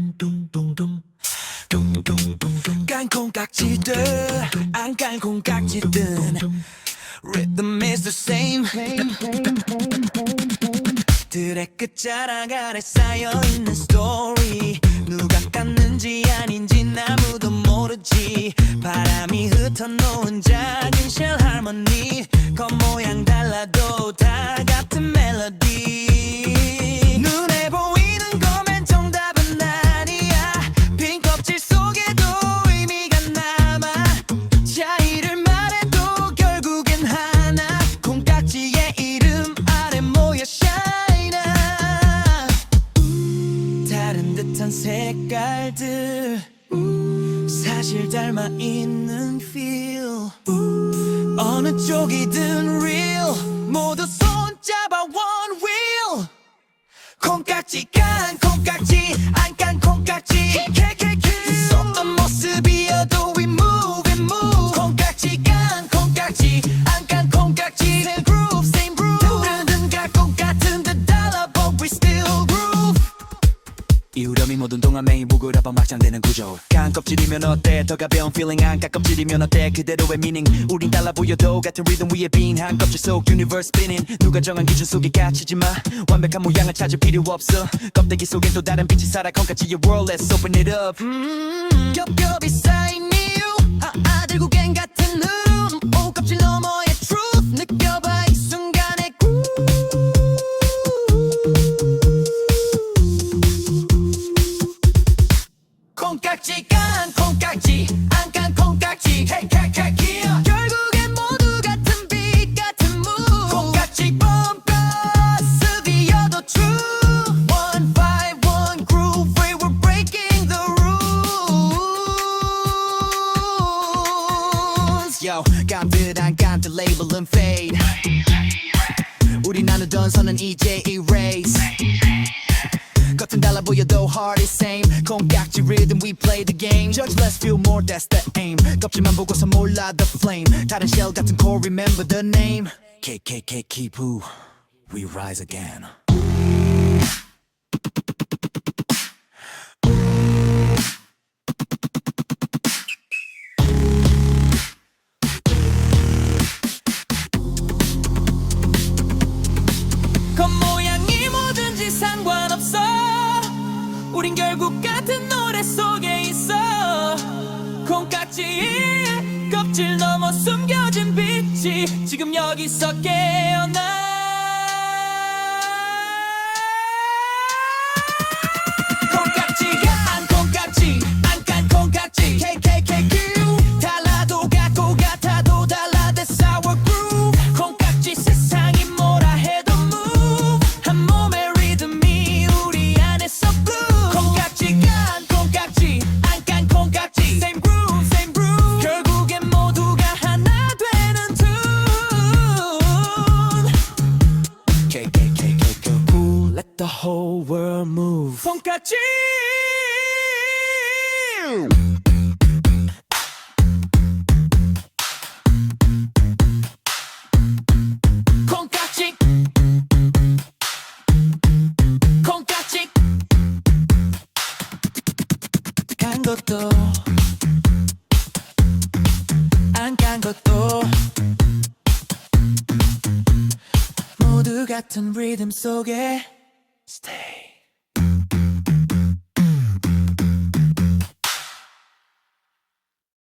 둥둥둥둥 둥둥둥둥 깡콩깍지든 안 깡콩깍지든 Rhythm is the same 들의 끝자락 아래 쌓여있는 스토리 누가 깠는지 아닌지 아무도 색깔들. 사실 닮아 있는 feel. 어느 쪽이든 real. 모두 손잡아 one wheel. 콩깍지 깐 콩깍지 무그라봐 막장되는 구조 간 껍질이면 어때? 더 가벼운 feeling. 안깐 껍질이면 어때? 그대로의 meaning. 우린 달라 보여도 같은 리듬 위에 빈한 껍질 속 universe spinning. 누가 정한 기준 속에 갇히지 마. 완벽한 모양을 찾을 필요 없어. 껍데기 속엔 또 다른 빛이 살아. 콩깍지의 world let's open it up. 음, 겹겹이 깐듯 안 깐듯 레이블은 fade 우리 나누던 선은 이제 erase 겉은 달라 보여도 heart is same 콩깍지 rhythm we play the game Judge let's feel more that's the aim 껍질만 보고서 몰라 the flame 다른 shell 같은 core remember the name KKK keep who we rise again 우린 결국 같은 노래 속에 있어. 콩깍지에 껍질 넘어 숨겨진 빛이 지금 여기서 깨어나 콩깍지 콩깍지. 콩깍지. 간 것도 안 간 것도 모두 같은 리듬 속에 stay